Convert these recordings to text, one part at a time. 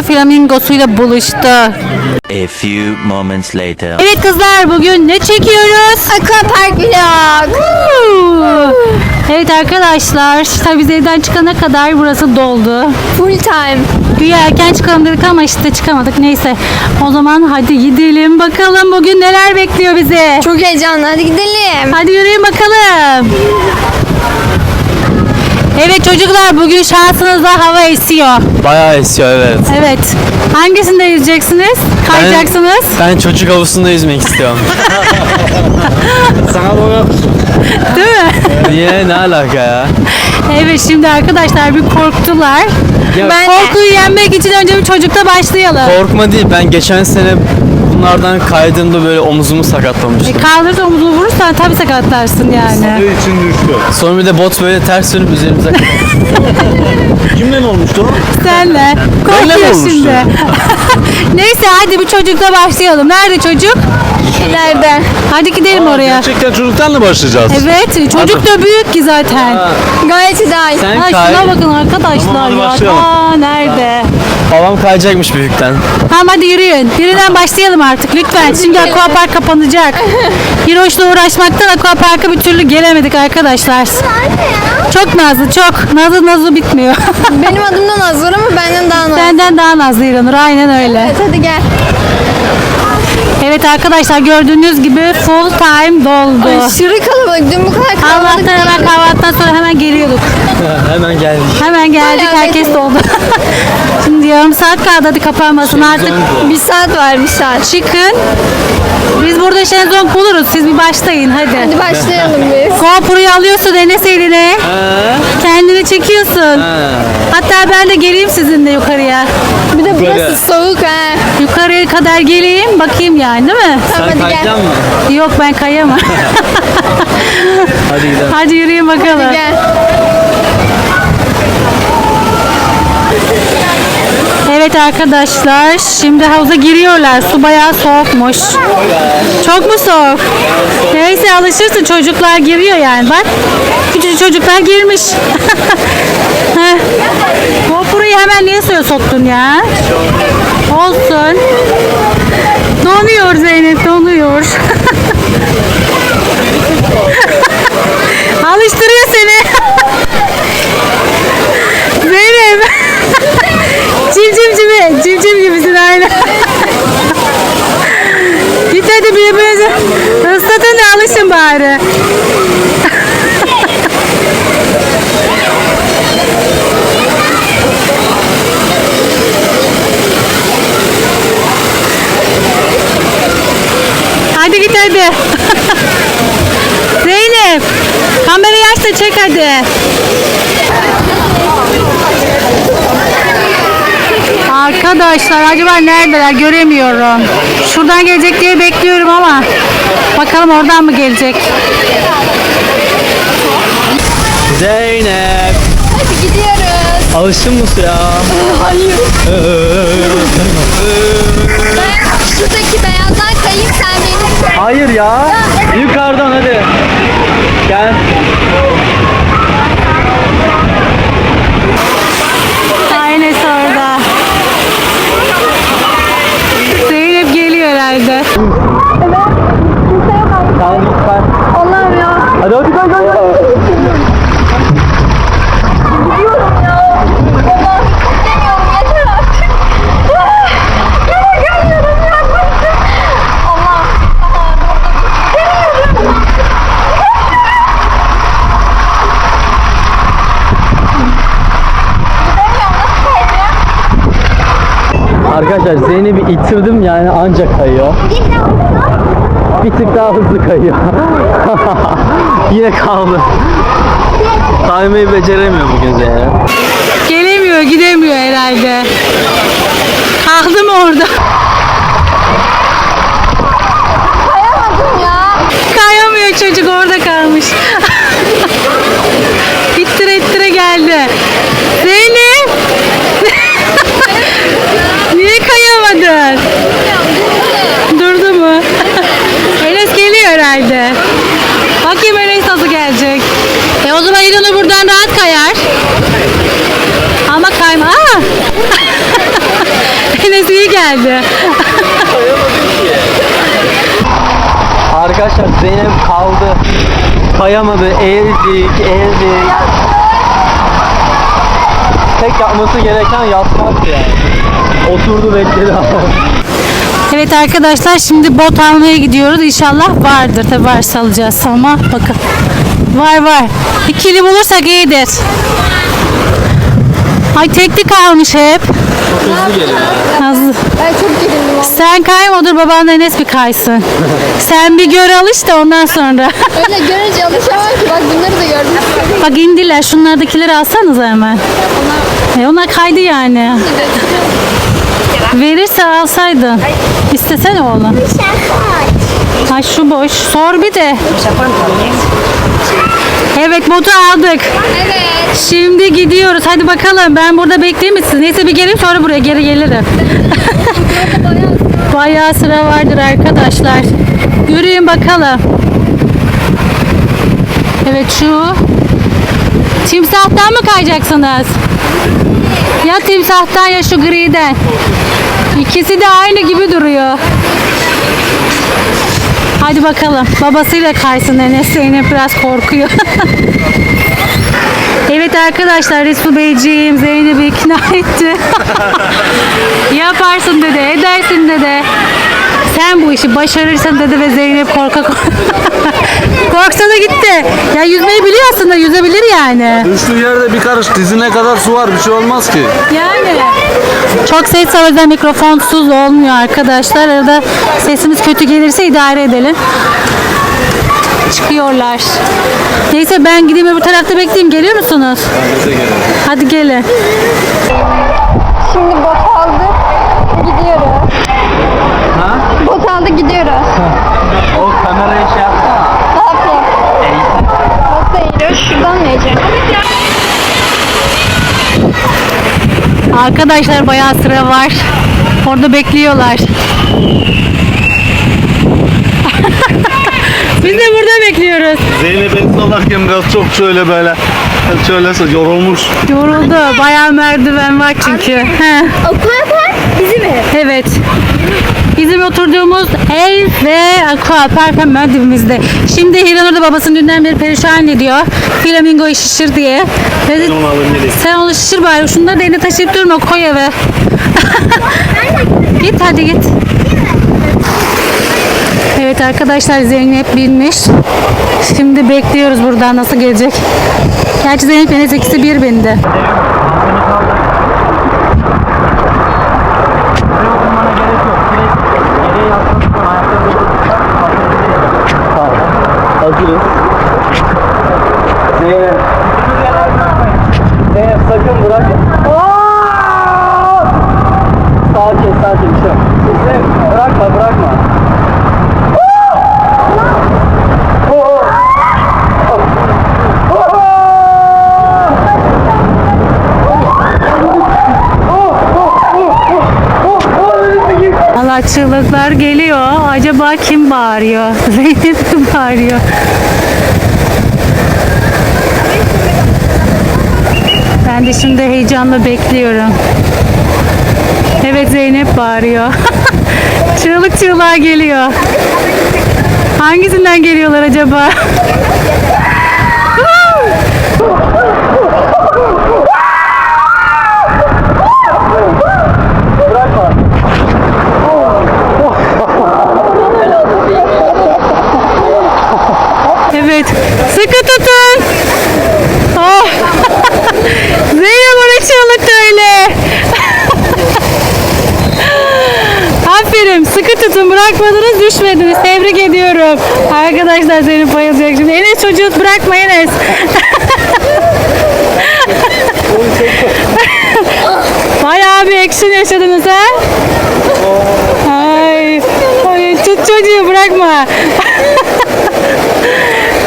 Hiranur flamingosuyla buluştu. A few moments later. Evet kızlar bugün ne çekiyoruz? Aquapark vlog. Evet arkadaşlar tabii biz evden çıkana kadar burası doldu. Full time. Güya erken çıkalım dedik ama işte çıkamadık neyse. O zaman hadi gidelim bakalım bugün neler bekliyor bizi. Çok heyecanlı. Hadi gidelim. Hadi yürüyün bakalım. Evet çocuklar bugün şansınızla hava esiyor. Bayağı esiyor evet. Evet. Hangisinde yüzeceksiniz? Kayacaksınız? Ben çocuk havuzunda yüzmek istiyorum. Sana doğru. Değil mi? Niye? Ne alaka ya? Evet şimdi arkadaşlar bir korktular. Ya ben korkuyu yenmek için önce bir çocukta başlayalım. Korkma değil. Ben geçen sene bunlardan kaydığımda böyle omuzumu sakatlamıştım. E, kaldırıp omuzunu vurursan tabii sakatlarsın yani. için düştü. Sonra bir de bot böyle ters dönüp üzerimize Kimden olmuştu o? Senle. Benle mi Korkuyor olmuştu? şimdi. Neyse hadi bir çocukla başlayalım. Nerede çocuk? Nerede? Hadi gidelim oraya. Gerçekten çocuktan mı başlayacağız? Evet çocuk da büyük ki zaten. Gayet ideal. Sen Ha, kay. şuna bakın arkadaşlar Tamam, hadi ya. başlayalım. Aa, nerede? Babam kayacakmış büyükten. Tamam hadi yürüyün. Birinden başlayalım artık lütfen. Şimdi aquapark kapanacak. Hiroş'la uğraşmaktan aquaparka bir türlü gelemedik arkadaşlar. Çok nazlı çok. Nazlı nazlı bitmiyor. Benim adımdan az var ama benden daha az. Senden daha nazlı İranur aynen öyle. Evet hadi gel. Evet arkadaşlar gördüğünüz gibi full time doldu. Aşırı kalabalık. Dün bu kadar kalabalık Allah'tan hemen kahvaltıdan sonra hemen geliyorduk. Hemen geldik. Hemen geldik Hala herkes doldu. Şimdi yarım saat kaldı hadi kapanmasın artık. Bir saat var bir saat. Çıkın. Biz burada şezlong buluruz. Siz bir başlayın hadi. Hadi başlayalım biz. GoPro'yu alıyorsun Enes eline. Kendini çekiyorsun. Hatta ben de geleyim sizinle yukarıya. Bir de Böyle. burası soğuk ha. Kadar geleyim bakayım yani değil mi? Tamam Sen hadi gel. kayacaksın mı? Yok ben kayamam. Hadi gidelim. hadi yürüyün bakalım. Hadi gel. Evet arkadaşlar şimdi havuza giriyorlar. Su bayağı soğukmuş. Çok mu soğuk? Neyse alışırsın çocuklar giriyor yani bak. Küçücük çocuklar girmiş. Heh. GoPro'yu hemen niye suya soktun ya? Olsun. Donuyor Zeynep donuyor. Alıştırıyor seni. Zeynep. Cimcim gibi, cimcim gibisin aynı. Git hadi birbirinize ıslatın da alışın bari. hadi git hadi. Zeynep, kamerayı aç da çek hadi. Arkadaşlar acaba neredeler göremiyorum. Şuradan gelecek diye bekliyorum ama bakalım oradan mı gelecek? Zeynep. Hadi gidiyoruz. Alıştın mı suya? Hayır. Ben şuradaki beyazdan kayayım sen beni. Hayır ya. Yukarıdan hadi. Gel. Aynen orada. Zeynep geliyor herhalde. Tamam lütfen. Allah'ım ya. Hadi hadi koy koy koy. Gidiyorum ya. Allah istemiyorum yeter artık. Ah, Yana gelmiyorum ya. bıktım. Allah. Allah. Gelmiyorum. Gidemiyorum. Nasıl kayacağım? Arkadaşlar Zeynep'i itirdim yani ancak kayıyor. Bir tık daha hızlı kayıyor. Yine kaldı. Kaymayı beceremiyor bugün Zeynep. Gelemiyor gidemiyor herhalde. Kaldı mı orada? Kayamadım ya. Kayamıyor çocuk orada kalmış. ittire ittire geldi. Zeynep. Niye kayamadın? Durdu mu? Enes geliyor herhalde. Bakayım Enes nasıl gelecek. E o zaman İlhan'ı buradan rahat kayar. Ama kayma. Aa! geldi. Arkadaşlar Zeynep kaldı. Kayamadı. Eğildik, eğildik. Tek yapması gereken yatmaktı yani. Oturdu bekledi ama. Evet arkadaşlar şimdi bot almaya gidiyoruz. İnşallah vardır. Tabi varsa alacağız ama bakın. Var var. İkili bulursak iyidir. Ay tekli kalmış hep. Hızlı geliyor. Hızlı. Ben çok gerildim. Sen kayma dur baban Enes bir kaysın. Sen bir gör alış da ondan sonra. Öyle görünce alışamam ki. Bak bunları da gördüm. Bak indiler şunlardakileri alsanız hemen. E onlar kaydı yani. Verirse alsaydın. İstesene oğlum. Ay şu boş. Sor bir de. Evet botu aldık. Evet. Şimdi gidiyoruz. Hadi bakalım. Ben burada bekleyeyim mi siz? Neyse bir geleyim sonra buraya geri gelirim. Bayağı sıra vardır arkadaşlar. Yürüyün bakalım. Evet şu timsahtan mı kayacaksınız? Ya timsahtan ya şu griden. İkisi de aynı gibi duruyor. Hadi bakalım. Babasıyla kaysın Enes. Zeynep biraz korkuyor. evet arkadaşlar Resul Beyciğim Zeynep'i ikna etti. Yaparsın dedi, edersin dedi. Sen bu işi başarırsın dedi ve Zeynep korkak. Korksa da gitti. Ya yüzmeyi biliyor aslında yüzebilir yani. Düştüğü yerde bir karış dizine kadar su var bir şey olmaz ki. Yani. Çok ses o yüzden mikrofonsuz olmuyor arkadaşlar. Arada sesimiz kötü gelirse idare edelim. Çıkıyorlar. Neyse ben gideyim öbür tarafta bekleyeyim. Geliyor musunuz? Hadi gelin. Şimdi bot Arkadaşlar bayağı sıra var. Orada bekliyorlar. Biz de burada bekliyoruz. Zeynep el sallarken biraz çok şöyle böyle şöyle yorulmuş. Yoruldu. Bayağı merdiven var çünkü. He. Aquapark bizim ev. Evet. Bizim oturduğumuz ev ve aquapark hemen dibimizde. Şimdi Hiranur da babasının dünden beri perişan ediyor. Flamingoyu şişir diye. Dedi, Onu alın gelin. sen onu şişir bari. Şunları da eline taşıyıp durma koy eve. git hadi git. Evet arkadaşlar Zeynep binmiş. Şimdi bekliyoruz buradan nasıl gelecek. Gerçi Zeynep Enes ikisi bir bindi. tranquilo. Allah çığlıklar geliyor. Acaba kim bağırıyor? Zeynep mi bağırıyor? Ben de şimdi heyecanla bekliyorum. Evet Zeynep bağırıyor. Çığlık çığlığa geliyor. Hangisinden geliyorlar acaba? Bırakma. Evet. Sıkı tutun. Oh. Zeynep o ne çığlık öyle. Aferin. Sıkı tutun. Bırakmadınız düşmediniz. Tebrik ediyorum. Arkadaşlar Zeynep bayılacak şimdi. Enes çocuğu bırakma Enes. Bayağı bir action yaşadınız ha? Ay, ay tut çocuğu bırakma.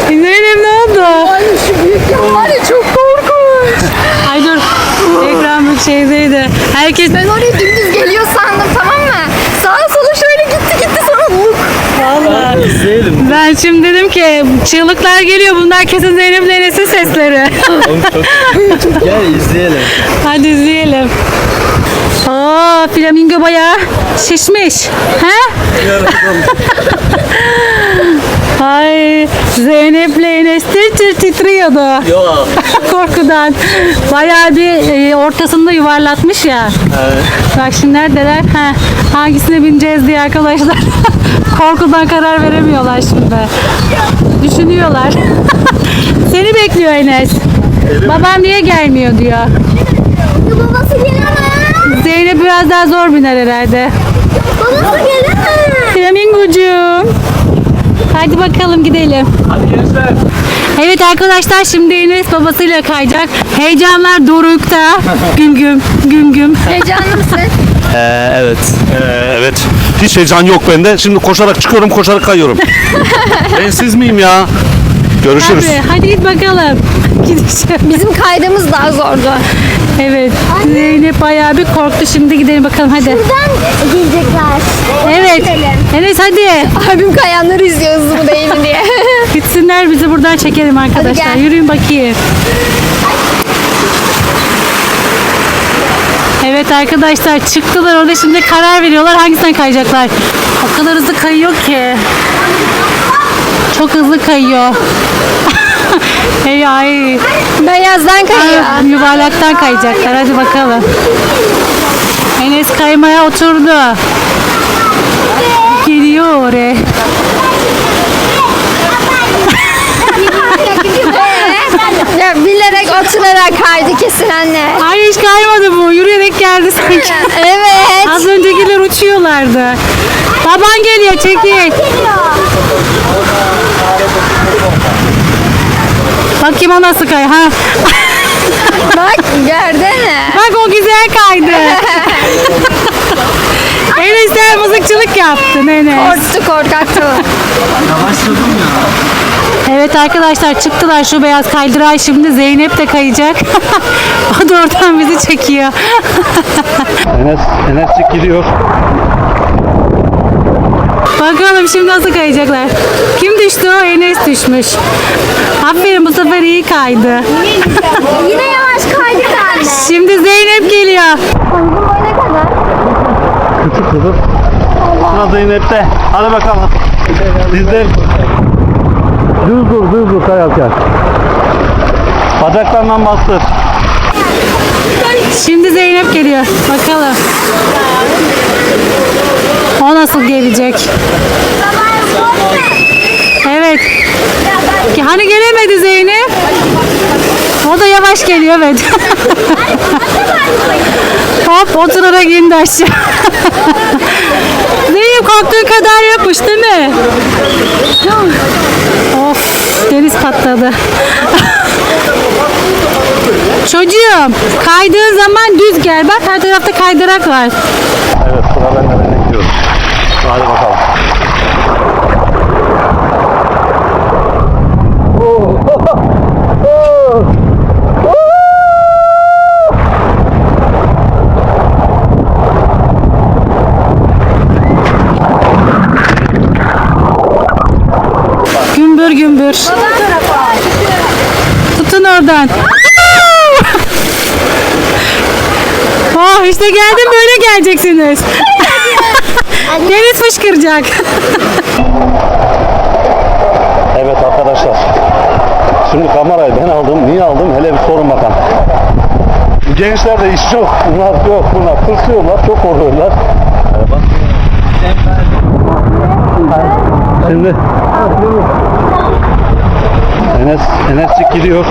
Zeynep ne oldu? Ay şu büyük var ya çok korkunç. Ay dur. Ekran bir şeydeydi. Herkes Ben oraya dümdüz geliyor sandım tamam mı? Sağa sola şöyle gitti gitti sonra luk. İzleyelim. Ben şimdi dedim ki çığlıklar geliyor. Bunlar kesin Zeynep'le Enes'in sesleri. Oğlum çok Gel izleyelim. Hadi izleyelim. Oo flamingo bayağı şişmiş. He? Ay Zeynep'le Enes tir tir titriyordu. Yok. Korkudan. Bayağı bir e, ortasında yuvarlatmış ya. Evet. Bak şimdi neredeler? Ha, hangisine bineceğiz diye arkadaşlar. Korkudan karar veremiyorlar şimdi. Düşünüyorlar. Seni bekliyor Enes. Babam niye gelmiyor diyor. Babası gelemez. Zeynep biraz daha zor biner herhalde. Babası gelemez. Flamingocuğum. Hadi bakalım gidelim. Hadi gençler. Evet arkadaşlar şimdi Enes babasıyla kayacak. Heyecanlar dorukta. Güm güm güm güm. Heyecanlı mısın? Ee, evet. Ee, evet. Hiç heyecan yok bende. Şimdi koşarak çıkıyorum, koşarak kayıyorum. ben siz miyim ya? Görüşürüz. Hadi, hadi git bakalım. Gideceğim. Bizim kaydımız daha zordu. Evet. Zeynep bayağı bir korktu. Şimdi gidelim bakalım hadi. Buradan gelecekler. Evet. Enes hadi. Abim kayanları izliyor hızlı mı değil mi diye. Gitsinler bizi buradan çekelim arkadaşlar. Yürüyün bakayım. Evet arkadaşlar çıktılar orada şimdi karar veriyorlar hangisine kayacaklar. O kadar hızlı kayıyor ki. Çok hızlı kayıyor. Hey ay. Beyazdan kayıyor. Ay, Yuvarlaktan kayacaklar. Hadi bakalım. Enes kaymaya oturdu. Geliyor oraya. Ya bilerek oturarak kaydı kesin anne. Ay hiç kaymadı bu. Yürüyerek geldi sanki. Evet. Az öncekiler uçuyorlardı. Baban geliyor çekil. Bakayım o nasıl kay ha. Bak gördün? Bak o güzel kaydı. Enes sen mızıkçılık yaptın Enes. Korktu korkaktı. Yavaşladım ya. Evet arkadaşlar çıktılar şu beyaz kaydırağı şimdi Zeynep de kayacak. o da oradan bizi çekiyor. Enes, Enes'cik gidiyor. Bakalım şimdi nasıl kayacaklar. Kim düştü o? Enes düşmüş. Aferin bu sefer iyi kaydı. Yine yavaş kaydık anne. Şimdi Zeynep geliyor. Omzum boyuna kadar. Küçük kızım. Sıra Zeynep'te. Hadi bakalım. Dizler. Düz dur, düz dur kayarken. Bacaklarından bastır. Şimdi Zeynep geliyor. Bakalım. O nasıl gelecek? Evet. Ki Hani gelemedi Zeynep? O da yavaş geliyor evet. Hop oturarak indi aşağı. Zeynep korktuğun kadar yapmış değil mi? Deniz patladı. Çocuğum kaydığın zaman düz gel. Bak her tarafta kaydırak var. Evet sıra ben bekliyorum. Hadi bakalım. Gümbür. Tutun oradan. oh işte geldim böyle geleceksiniz. Deniz fışkıracak. Evet arkadaşlar. Şimdi kamerayı ben aldım. Niye aldım? Hele bir sorun bakalım. Gençler de iş yok. Bunlar yok. Bunlar tırsıyorlar. Çok korkuyorlar. Şimdi Enes, Enes'cik gidiyor.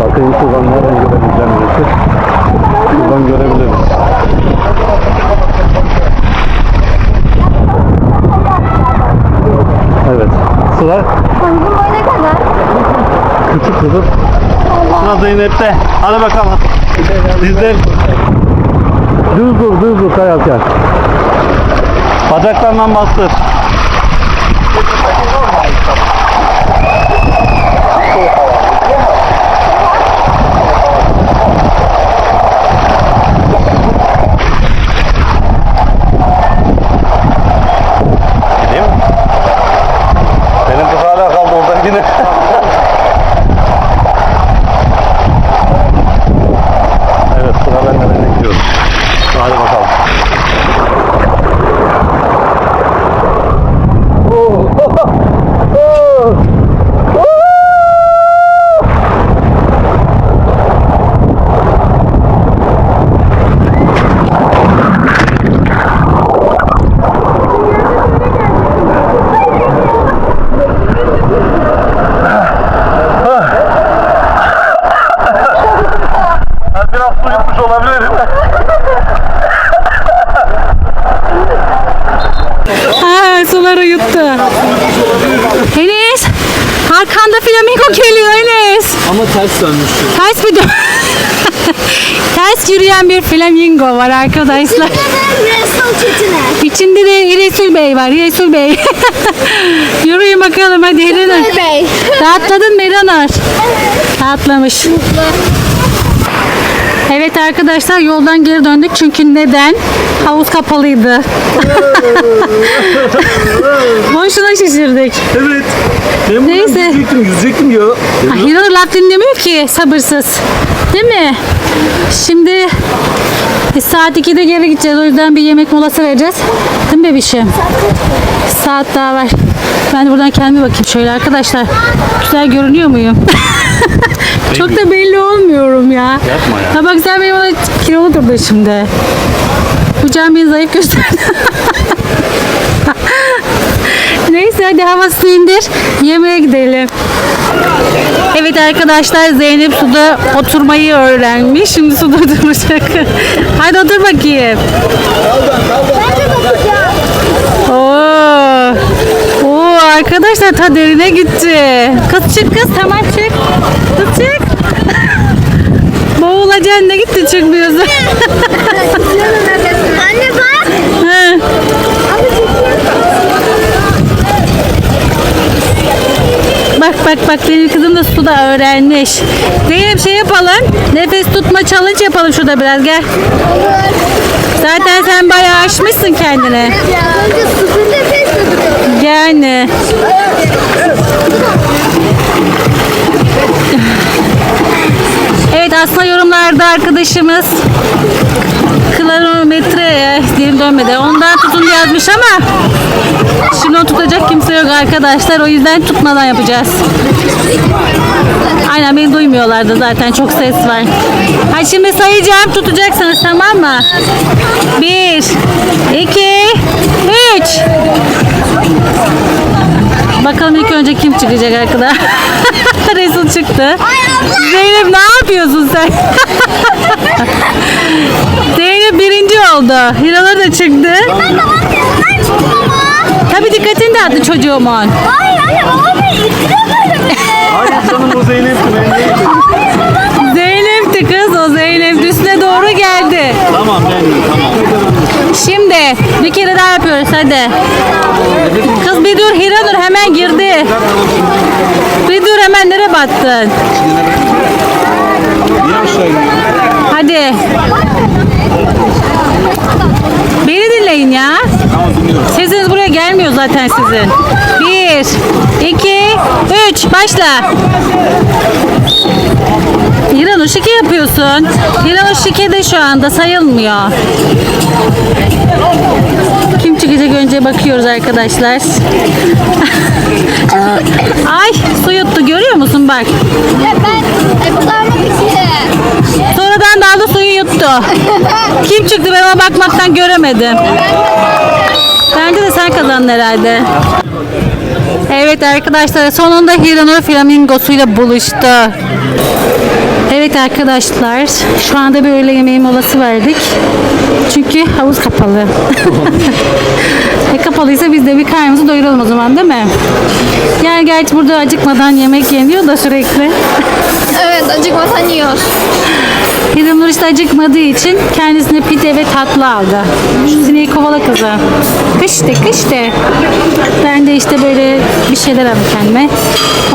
Bakayım şuradan nereden görebileceğim Enes'i. Şuradan görebiliriz. Evet. Sıra küçük kızım. Sıra Zeynep'te. Hadi bakalım. Dizler. Düz dur, düz dur kayarken. Bacaklarından bastır. Gideyim mi? Benim kız hala kaldı orada yine. flamingo geliyor Enes. Ama ters dönmüştü. Ters bir dön- Yürüyen bir flamingo var arkadaşlar. Resal çetine. İçinde de Resul Bey var. Resul Bey. Yürüyün bakalım hadi Erenur. Bey. Rahatladın mı Erenur? Rahatlamış. Evet arkadaşlar yoldan geri döndük çünkü neden? Havuz kapalıydı. Boşuna şişirdik. Evet. Ben Neyse. yüzecektim, yüzecektim ya. Hiranur laf dinlemiyor ki sabırsız. Değil mi? Şimdi e, saat 2'de geri gideceğiz. O yüzden bir yemek molası vereceğiz. Değil mi bebişim? Saat daha var. Ben de buradan kendime bakayım şöyle arkadaşlar. Güzel görünüyor muyum? Çok da belli olmuyorum ya. Yapma ya. Ha bak sen benim ona kilolu durdun şimdi. Kucağım beni zayıf gösterdi. Neyse hadi havasını indir. Yemeğe gidelim. Evet arkadaşlar Zeynep suda oturmayı öğrenmiş. Şimdi suda duracak. Hadi otur bakayım. Oo. Oo arkadaşlar ta derine gitti. Kız çık kız tamam çık. Kız çık. Boğulacaksın ne gitti çıkmıyorsun. Anne bak. Bak bak bak benim kızım da suda öğrenmiş. Zeynep şey yapalım. Nefes tutma challenge yapalım şurada biraz gel. Zaten sen bayağı aşmışsın duruyor. Yani. Aslında yorumlarda arkadaşımız kilometre dilim dönmedi. Ondan tutun yazmış ama şimdi o tutacak kimse yok arkadaşlar. O yüzden tutmadan yapacağız. Aynen beni duymuyorlardı zaten çok ses var. Hadi şimdi sayacağım tutacaksınız tamam mı? Bir, iki, üç. Bakalım ilk önce kim çıkacak arkadaşlar. Resul çıktı. Zeynep ne yapıyorsun sen? Zeynep birinci oldu. Hiranur da çıktı. Ben babam yanından çıktım ama. Tabii dikkatini dağıttı çocuğumun. Hayır anne babam beni ittiriyor böyle. Hayır canım o Zeynep'ti ben. Zeynep'ti kız o Zeynep üstüne doğru geldi. Tamam ben tamam. Şimdi bir kere daha yapıyoruz hadi. Kız bir dur Hiranur hemen girdi. Bir dur hemen nereye battın? Hadi. Beni dinleyin ya. Sesiniz buraya gelmiyor zaten sizin. Bir, iki, üç, başla. İranur şike yapıyorsun. İranur şike de şu anda sayılmıyor. Kim çıkacak önce bakıyoruz arkadaşlar. Ay su yuttu görüyor musun bak. E, şey. Sonradan daldı suyu yuttu. Kim çıktı ben ona bakmaktan göremedim. Bence de sen kazandın herhalde. Evet arkadaşlar sonunda Hiranur flamingosuyla buluştu. Evet arkadaşlar şu anda bir öğle yemeği molası verdik. Çünkü havuz kapalı. e kapalıysa biz de bir karnımızı doyuralım o zaman değil mi? Yani gerçi burada acıkmadan yemek yeniyor da sürekli. Evet acıkmasan yiyor. Hiranur işte acıkmadığı için kendisine pide ve tatlı aldı. Şu sineği kovala kızı. Kış de kış de. Ben de işte böyle bir şeyler aldım kendime.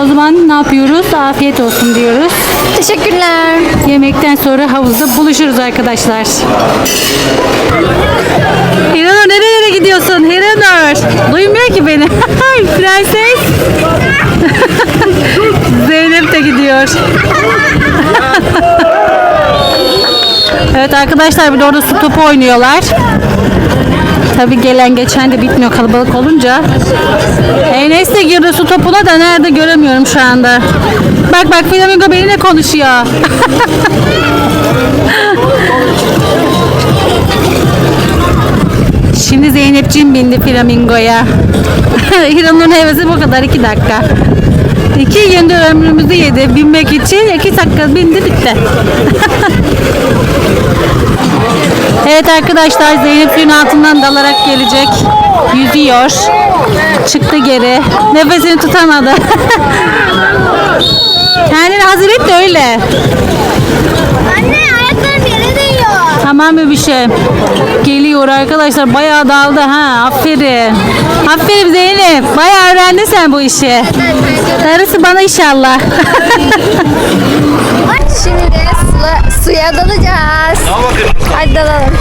O zaman ne yapıyoruz? Afiyet olsun diyoruz. Teşekkürler. Yemekten sonra havuzda buluşuruz arkadaşlar. Hiranur nerelere gidiyorsun Hiranur? Duymuyor ki beni. Prenses. Zeynep de gidiyor. Evet arkadaşlar bir de orada su topu oynuyorlar. Tabi gelen geçen de bitmiyor kalabalık olunca. Enes de girdi su topuna da nerede göremiyorum şu anda. Bak bak Flamingo benimle konuşuyor. Şimdi Zeynepciğim bindi Flamingo'ya. Hiranur'un hevesi bu kadar 2 dakika. İki gündür ömrümüzü yedi binmek için. iki dakika bindi bitti. Evet arkadaşlar Zeynep suyun altından dalarak gelecek. Yüzüyor. Çıktı geri. Nefesini tutamadı. Kendini hazır et de öyle. Anne ayaklarım yere değiyor. Tamam bir şey. Geliyor arkadaşlar. Bayağı daldı ha. Aferin. Aferin Zeynep. Bayağı öğrendin sen bu işi. Darısı bana inşallah. Şimdi su, suya dalacağız. Hadi dalalım.